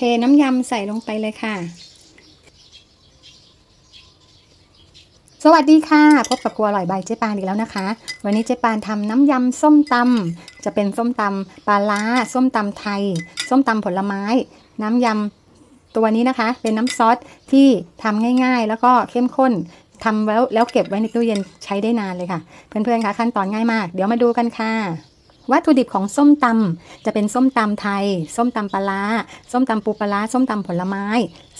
เทน้ำยำใส่ลงไปเลยค่ะ สวัสดีค่ะ พบกับครัวอร่อยใบเจ๊ปานอีกแล้วนะคะ วันนี้เจ๊ปานทำน้ำยำส้มตำจะเป็นส้มตำปลาล้า ส้มตำไทย ส้มตำผลไม้ น้ำยำตัวนี้นะคะ เป็นน้ำซอสที่ทำง่ายๆ แล้วก็เข้มข้นทำแล้วแล้วเก็บไว้ในตู้เย็นใช้ได้นานเลยค่ะ เพื่อนๆคะขั้นตอนง่ายมาก เดี๋ยวมาดูกันค่ะ วัตถุดิบของส้มตำจะเป็นส้มตำไทย ส้มตำปลาส้มตำปูปลาร้าส้มตำผลไม้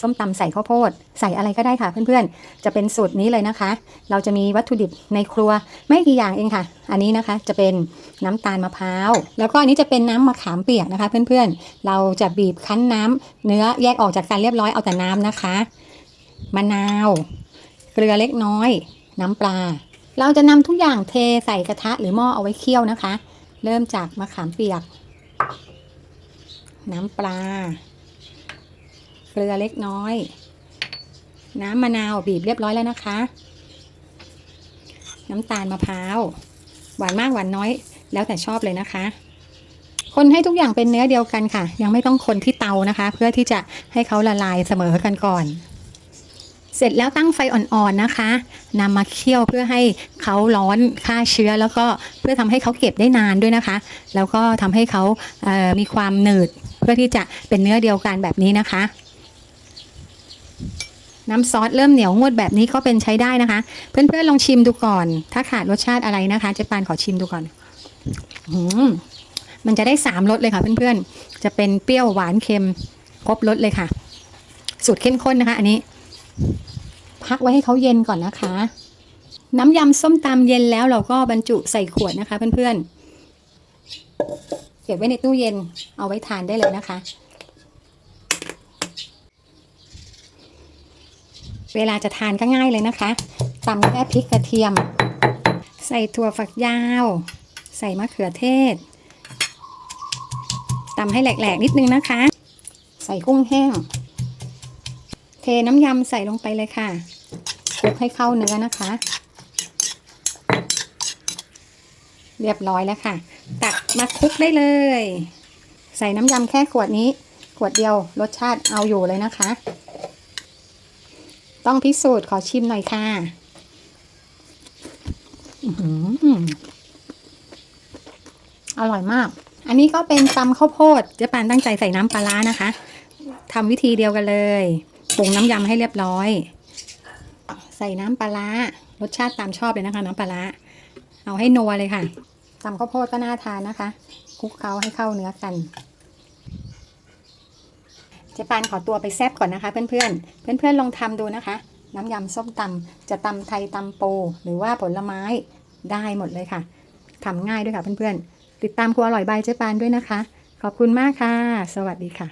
ส้มตำใส่ข้าวโพด ใส่อะไรก็ได้ค่ะเพื่อนๆ จะเป็นสูตรนี้เลยนะคะ เราจะมีวัตถุดิบในครัวไม่กี่อย่างเองค่ะ อันนี้นะคะจะเป็นน้ำตาลมะพร้าว แล้วก็อันนี้จะเป็นน้ำมะขามเปียกนะคะ เพื่อนๆ เราจะบีบคั้นน้ำเนื้อแยกออกจากกันเรียบร้อยเอาแต่น้ำนะคะมะนาว เกลือเล็กน้อย น้ำปลา เราจะนำทุกอย่างเทใส่กระทะหรือหม้อเอาไว้เคี่ยวนะคะ เริ่มจากมะขามเปียก น้ำปลา เกลือเล็กน้อย น้ำมะนาวบีบเรียบร้อยแล้วนะคะ น้ำตาลมะพร้าว หวานมากหวานน้อย แล้วแต่ชอบเลยนะคะ คนให้ทุกอย่างเป็นเนื้อเดียวกันค่ะ ยังไม่ต้องคนที่เตานะคะ เพื่อที่จะให้เขาละลายเสมอกันก่อน เสร็จแล้วตั้งไฟอ่อนๆนะคะนำมาเคี่ยวเพื่อให้เขาร้อนฆ่าเชื้อ แล้วก็เพื่อทำให้เขาเก็บได้นานด้วยนะคะ แล้วก็ทำให้เขาเอ่อมีความหนืดเพื่อที่จะเป็นเนื้อเดียวกันแบบนี้นะคะ น้ำซอสเริ่มเหนียวงวดแบบนี้ก็เป็นใช้ได้นะคะ เพื่อนๆลองชิมดูก่อน ถ้าขาดรสชาติอะไรนะคะเจ๊ปานขอชิมดูก่อนอมมันจะได้สามรสเลยค่ะ เพื่อนๆ จะเป็นเปรี้ยวหวานเค็มครบรสเลยค่ะ สูตรเข้มข้นนะคะ อันนี้ พักไว้ให้เขาเย็นก่อนนะคะ น้ำยำส้มตำเย็นแล้วเราก็บรรจุใส่ขวดนะคะ เพื่อนๆ เก็บไว้ในตู้เย็นเอาไว้ทานได้เลยนะคะ เวลาจะทานก็ง่ายเลยนะคะตำแค่พริกกระเทียม ใส่ถั่วฝักยาว ใส่มะเขือเทศตำให้แหลกๆนิดนึงนะคะ ใส่กุ้งแห้ง น้ำยำใส่ลงไปเลยค่ะคลุกให้เข้าเนื้อนะคะ เรียบร้อยแล้วค่ะ ตักมาคลุกได้เลย ใส่น้ำยำแค่ขวดนี้ ขวดเดียวรสชาติเอาอยู่เลยนะคะ ต้องพิสูจน์ขอชิมหน่อยค่ะอร่อยมาก อันนี้ก็เป็นตำข้าวโพดเจ๊ปานตั้งใจใส่น้ำปลาร้านะคะทำวิธีเดียวกันเลย ปรุงน้ำยำให้เรียบร้อย ใส่น้ำปลาร้ารสชาติตามชอบเลยนะคะ น้ำปลาร้าเอาให้นัวเลยค่ะตำข้าวโพดก็น่าทานนะคะคลุกเคล้าให้เข้าเนื้อกันเจ๊ปานขอตัวไปแซบก่อนนะคะ เพื่อนๆ เพื่อนๆลองทำดูนะคะ น้ำยำส้มตำจะตำไทยตำปูหรือว่าผลไม้ได้หมดเลยค่ะทำง่ายด้วยค่ะเพื่อนๆ ติดตามครัวอร่อยบายเจ๊ปานด้วยนะคะ ขอบคุณมากค่ะ สวัสดีค่ะ